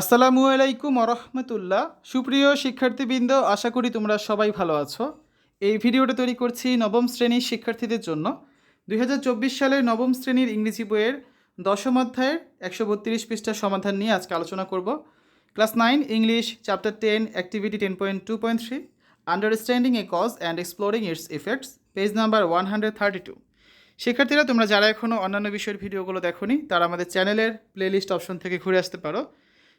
আসসালামু আলাইকুম আরহামতুল্লাহ সুপ্রিয় শিক্ষার্থীবৃন্দ, আশা করি তোমরা সবাই ভালো আছো। এই ভিডিওটা তৈরি করছি নবম শ্রেণির শিক্ষার্থীদের জন্য। দুই হাজার চব্বিশ সালের নবম শ্রেণির ইংরেজি বইয়ের দশম অধ্যায়ের একশো বত্রিশ পৃষ্ঠার সমাধান নিয়ে আজকে আলোচনা করব। Class nine, English, chapter ten, activity ten point two point three, understanding a cause and exploring its effects, page number one hundred thirty two. শিক্ষার্থীরা, তোমরা যারা এখনও অন্যান্য বিষয়ের ভিডিওগুলো দেখোনি, তারা আমাদের চ্যানেলের প্লেলিস্ট অপশন থেকে ঘুরে আসতে পারো।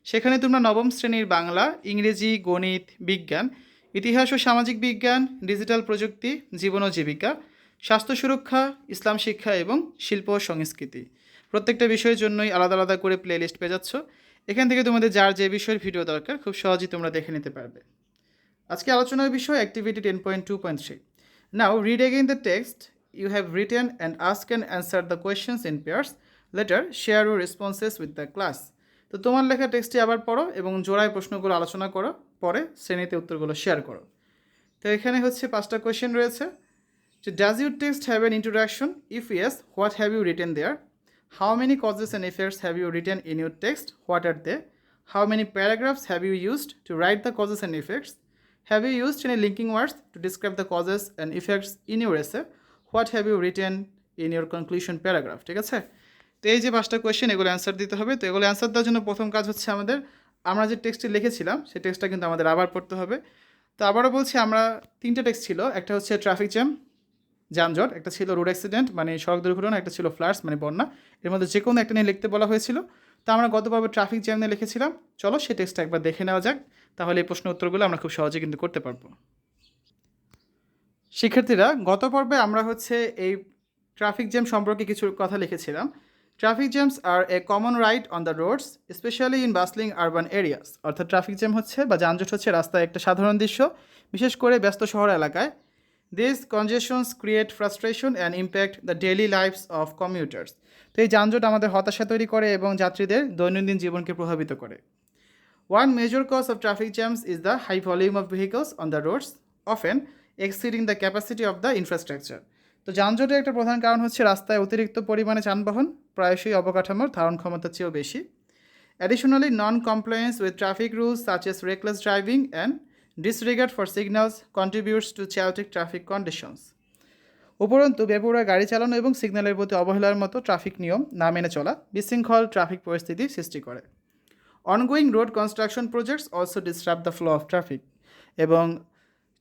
সেখানে তোমরা নবম শ্রেণির বাংলা, ইংরেজি, গণিত, বিজ্ঞান, ইতিহাস ও সামাজিক বিজ্ঞান, ডিজিটাল প্রযুক্তি, জীবন ও জীবিকা, স্বাস্থ্য সুরক্ষা, ইসলাম শিক্ষা এবং শিল্প ও সংস্কৃতি। প্রত্যেকটা বিষয়ের জন্যই আলাদা আলাদা করে প্লে লিস্ট পেয়ে যাচ্ছ এখান থেকে তোমাদের যার যে বিষয়ের ভিডিও দরকার, খুব সহজেই তোমরা দেখে নিতে পারবে। আজকে আলোচনার বিষয় activity ten point two point three now read again the text you have written and ask and answer the questions in pairs later share your responses with the class তো তোমার লেখা টেক্সটটি আবার পড়ো এবং জোড়ায় প্রশ্নগুলো আলোচনা করো, পরে শ্রেণীতে উত্তরগুলো শেয়ার করো। তো এখানে হচ্ছে পাঁচটা কোয়েশ্চেন রয়েছে। যে does your text have an introduction if yes what have you written there how many causes and effects have you written in your text what are they how many paragraphs have you used to write the causes and effects have you used any linking words to describe the causes and effects in your essay what have you written in your conclusion paragraph ঠিক আছে? তো এই যে পাঁচটা question এগুলো answer দিতে হবে। তো এগুলো অ্যান্সার দেওয়ার জন্য প্রথম কাজ হচ্ছে আমাদের, আমরা যে টেক্সটটি লিখেছিলাম, সেই টেক্সটটা কিন্তু আমাদের আবার পড়তে হবে। তো আবারও বলছি, আমরা তিনটা টেক্সট ছিল, একটা হচ্ছে ট্রাফিক জ্যাম যানজট, একটা ছিল রোড অ্যাক্সিডেন্ট মানে সড়ক দুর্ঘটনা, একটা ছিল ফ্লাডস মানে বন্যা। এর মধ্যে যে কোনো একটা নিয়ে লিখতে বলা হয়েছিল। তো আমরা গত পর্বে ট্রাফিক জ্যাম নিয়ে লিখেছিলাম। চলো সেই টেক্সটটা একবার দেখে নেওয়া যাক। তাহলে এই প্রশ্ন উত্তরগুলো আমরা খুব সহজে কিন্তু করতে পারব। শিক্ষার্থীরা, গত পর্বে আমরা হচ্ছে এই ট্রাফিক জ্যাম সম্পর্কে কিছু কথা লিখেছিলাম। Traffic jams R a common right on the roads especially in bustling urban areas অর্থাৎ ট্রাফিক জ্যাম হচ্ছে বা যানজট হচ্ছে রাস্তায় একটা সাধারণ দৃশ্য, বিশেষ করে ব্যস্ত শহর এলাকায়। This congestions create frustration and impact the daily lifes of commuters তো এই যানজট আমাদের হতাশা তৈরি করে এবং যাত্রীদের দৈনন্দিন জীবনকে প্রভাবিত করে। One major cause of traffic jams is the high volume of vehicles on the roads often exceeding the capacity of the infrastructure তো যানজটের একটা প্রধান কারণ হচ্ছে রাস্তায় অতিরিক্ত পরিমাণে যানবাহন, প্রায়শই অবকাঠামোর ধারণ ক্ষমতার চেয়েও বেশি। Additionally non compliance with traffic rules such as reckless driving and disregard for signals contributes to chaotic traffic conditions উপরন্তু, বেপরোয়া গাড়ি চালানো এবং সিগন্যালের প্রতি অবহেলার মতো ট্রাফিক নিয়ম না মেনে চলা বিশৃঙ্খল ট্রাফিক পরিস্থিতি সৃষ্টি করে। Ongoing road construction projects also disturb the flow of traffic এবং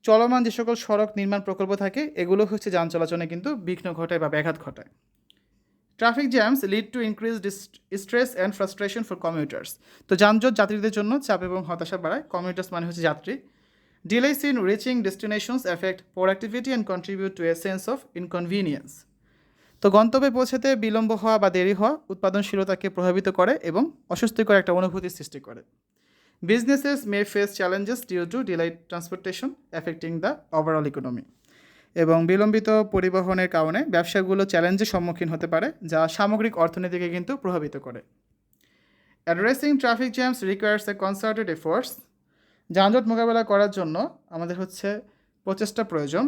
চলমান যে সকল সড়ক নির্মাণ প্রকল্প থাকে, এগুলো হচ্ছে যান চলাচলে কিন্তু বিঘ্ন ঘটায় বা ব্যাঘাত ঘটায়। Traffic jams lead to increase stress and frustration for commuters তো যানজট যাত্রীদের জন্য চাপ এবং হতাশা বাড়ায়। কমিউটার্স মানে হচ্ছে যাত্রী। Delays in reaching destinations effect productivity and contribute to a sense of inconvenience তো গন্তব্যে পৌঁছাতে বিলম্ব হওয়া বা দেরি হওয়া উৎপাদনশীলতাকে প্রভাবিত করে এবং অস্বস্তিকর একটা অনুভূতির সৃষ্টি করে। Businesses may face challenges due to delight transportation affecting the overall economy এবং বিলম্বিত পরিবহনের কারণে ব্যবসাগুলো চ্যালেঞ্জের সম্মুখীন হতে পারে, যা সামগ্রিক অর্থনীতিকে কিন্তু প্রভাবিত করে। Addressing traffic jams requires a concerted efforts যানজট মোকাবেলা করার জন্য আমাদের হচ্ছে প্রচেষ্টা প্রয়োজন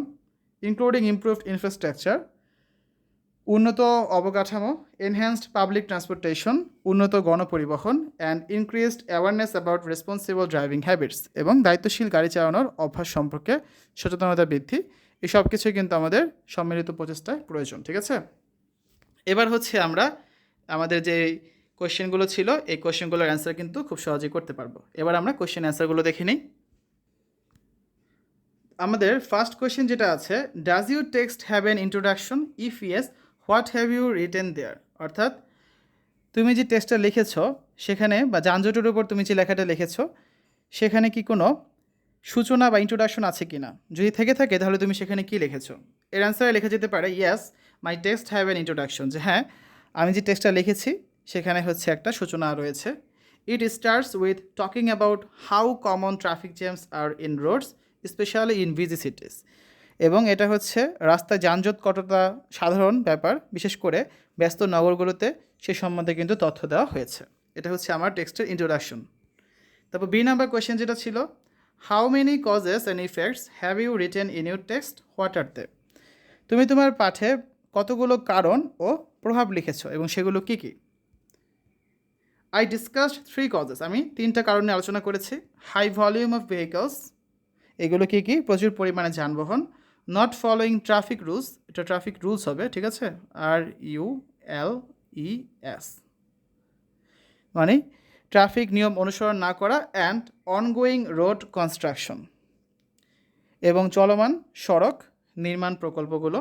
ইনক্লুডিং ইমপ্রুভড ইনফ্রাস্ট্রাকচার উন্নত অবকাঠামো এনহ্যান্সড পাবলিক ট্রান্সপোর্টেশন উন্নত গণপরিবহন and increased awareness about responsible driving habits এবং দায়িত্বশীল গাড়ি চালানোর অভ্যাস সম্পর্কে সচেতনতা বৃদ্ধি। এই সব কিছুই কিন্তু আমাদের সম্মিলিত প্রচেষ্টায় প্রয়োজন, ঠিক আছে? এবার হচ্ছে আমরা আমাদের যে কোয়েশ্চেনগুলো ছিল, এই কোয়েশ্চেনগুলোর অ্যান্সার কিন্তু খুব সহজেই করতে পারব। এবার আমরা কোয়েশ্চেন অ্যান্সারগুলো দেখে নিই। আমাদের ফার্স্ট কোয়েশ্চেন যেটা আছে does you text have an introduction if yes what have you written there? অর্থাৎ তুমি যে টেক্সটটা লিখেছ, সেখানে বা যানজটের উপর তুমি যে লেখাটা লিখেছো, সেখানে কি কোনো সূচনা বা ইন্ট্রোডাকশন আছে কি না? যদি থেকে থাকে, তাহলে তুমি সেখানে কি লিখেছো? এর অ্যান্সারে লেখা যেতে পারে yes my text have an introduction যে হ্যাঁ আমি যে টেক্সটটা লিখেছি, সেখানে হচ্ছে একটা সূচনা রয়েছে। It starts with talking about how common traffic jams are in roads specially in busy cities এবং এটা হচ্ছে রাস্তায় যানজট কতটা সাধারণ ব্যাপার, বিশেষ করে ব্যস্ত নগরগুলোতে, সে সম্বন্ধে কিন্তু তথ্য দেওয়া হয়েছে। এটা হচ্ছে আমার টেক্সটের ইন্ট্রোডাকশন তারপর বি নাম্বার কোয়েশ্চেন যেটা ছিল how many causes and effects have you written in your text what are they তুমি তোমার পাঠে কতগুলো কারণ ও প্রভাব লিখেছ এবং সেগুলো কী কী? আই ডিসকাসড থ্রি কজেস আমি তিনটা কারণে আলোচনা করেছি। হাই ভলিউম অফ ভেহিকলস এগুলো কি কি? প্রচুর পরিমাণে যানবাহন। নট ফলোয়িং ট্রাফিক রুলস এটা ট্রাফিক রুলস হবে, ঠিক আছে? R U L E S মানে ট্রাফিক নিয়ম অনুসরণ না করা অ্যান্ড অনগোয়িং রোড কনস্ট্রাকশন এবং চলমান সড়ক নির্মাণ প্রকল্পগুলো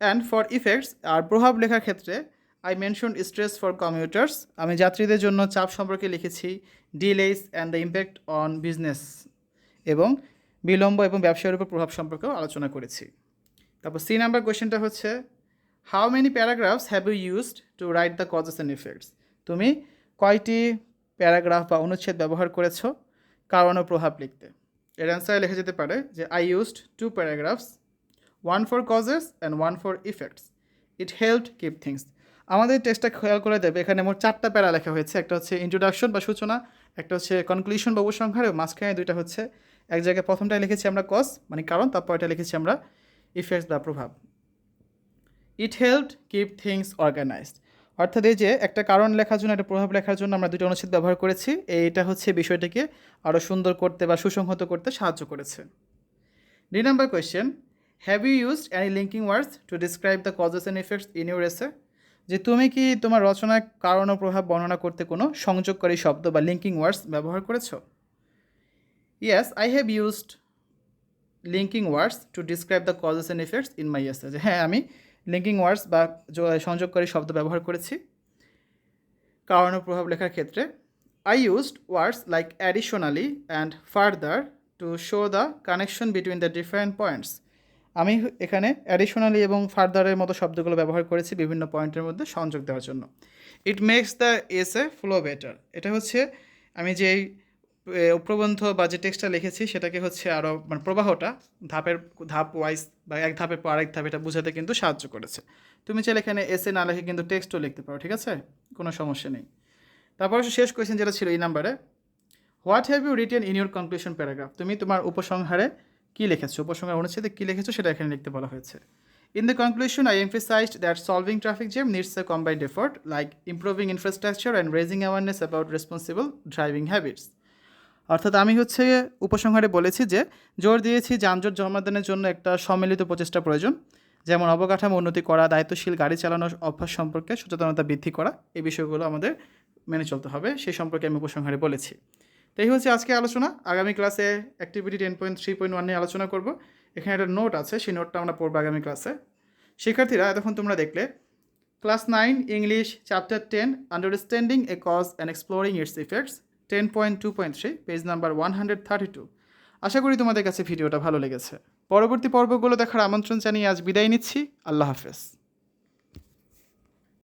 অ্যান্ড ফর ইফেক্টস আর প্রভাব লেখার ক্ষেত্রে I mention stress for commuters আমি যাত্রীদের জন্য চাপ সম্পর্কে লিখেছি delays and the impact on business এবং বিলম্ব এবং ব্যবসায়ের উপর প্রভাব সম্পর্কেও আলোচনা করেছি। তারপর সি নাম্বার কোয়েশ্চেনটা হচ্ছে how many paragraphs have you used to write the causes and effects তুমি কয়টি প্যারাগ্রাফ বা অনুচ্ছেদ ব্যবহার করেছ? কারণ ও প্রভাব লিখতে। এর অ্যান্সারে লেখা যেতে পারে যে I used two paragraphs one for causes and one for effects it help keep things আমাদের টেস্টটা খেয়াল করে দেবে এখানে মোট চারটা প্যারা লেখা হয়েছে। একটা হচ্ছে ইন্ট্রোডাকশন বা সূচনা, একটা হচ্ছে কনক্লুশন বা উপসংহার মাঝখানে দুইটা হচ্ছে এক জায়গায় প্রথমটায় লিখেছি আমরা কজ মানে কারণ তারপর এটা লিখেছি আমরা ইফেক্টস বা প্রভাব। It help keep things organized অর্থাৎ এই যে একটা কারণ লেখার জন্য, একটা প্রভাব লেখার জন্য আমরা দুটো অনুচ্ছেদ ব্যবহার করেছি, এইটা হচ্ছে বিষয়টিকে আরও সুন্দর করতে বা সুসংহত করতে সাহায্য করেছে। দুই number question have you used any linking words to describe the causes and effects in your essay যে তুমি কি তোমার রচনায় কারণ ও প্রভাব বর্ণনা করতে কোনো সংযোগকারী শব্দ বা লিঙ্কিং ওয়ার্ডস ব্যবহার করেছ? Yes I have used linking words to describe the causes and effects in my essay হ্যাঁ আমি লিঙ্কিং ওয়ার্ডস বা সংযোগকারী শব্দ ব্যবহার করেছি। কারণ ও প্রভাব লেখার ক্ষেত্রে। I used words like additionally and further to show the connection between the different points আমি এখানে অ্যাডিশনালি এবং ফার্দারের মতো শব্দগুলো ব্যবহার করেছি বিভিন্ন পয়েন্টের মধ্যে সংযোগ দেওয়ার জন্য। It makes the essay flow better এটা হচ্ছে আমি যেই প্রবন্ধ বা যে টেক্সটটা লিখেছি সেটাকে হচ্ছে আরও মানে প্রবাহটা ধাপের, ধাপ ওয়াইজ বা এক ধাপের পর আরেক ধাপ এটা বোঝাতে কিন্তু সাহায্য করেছে। তুমি চাইলে এখানে এসে না লিখে কিন্তু টেক্সটও লিখতে পারো, ঠিক আছে? কোনো সমস্যা নেই। তারপর শেষ কোয়েশ্চেন যেটা ছিল এই নাম্বারে what have you written in your conclusion paragraph তুমি তোমার উপসংহারে কী লিখেছো? উপসংহার অনুচ্ছেদে কী লিখেছো সেটা এখানে লিখতে বলা হয়েছে। In the conclusion I emphasized that solving traffic jam needs a combined effort like improving infrastructure and raising awareness about responsible driving habits. অর্থাৎ আমি হচ্ছে উপসংহারে বলেছি যে, জোর দিয়েছি যানজট সমাধানের জন্য একটা সম্মিলিত প্রচেষ্টা প্রয়োজন, যেমন অবকাঠামো উন্নতি করা, দায়িত্বশীল গাড়ি চালানোর অভ্যাস সম্পর্কে সচেতনতা বৃদ্ধি করা, এই বিষয়গুলো আমাদের মেনে চলতে হবে, সেই সম্পর্কে আমি উপসংহারে বলেছি। তো এই হচ্ছে আজকে আলোচনা। আগামী ক্লাসে activity ten point three point one নিয়ে আলোচনা করব। এখানে একটা নোট আছে, সেই নোটটা আমরা পড়ব আগামী ক্লাসে। শিক্ষার্থীরা, এতক্ষণ তোমরা দেখলে class nine English chapter ten understanding a cause and exploring its effects ten point two point three page number one hundred thirty two আশা করি তোমাদের কাছে ভিডিওটা ভালো লেগেছে। পরবর্তী পর্বগুলো দেখার আমন্ত্রণ জানিয়ে আজ বিদায় নিচ্ছি। আল্লাহ হাফেজ।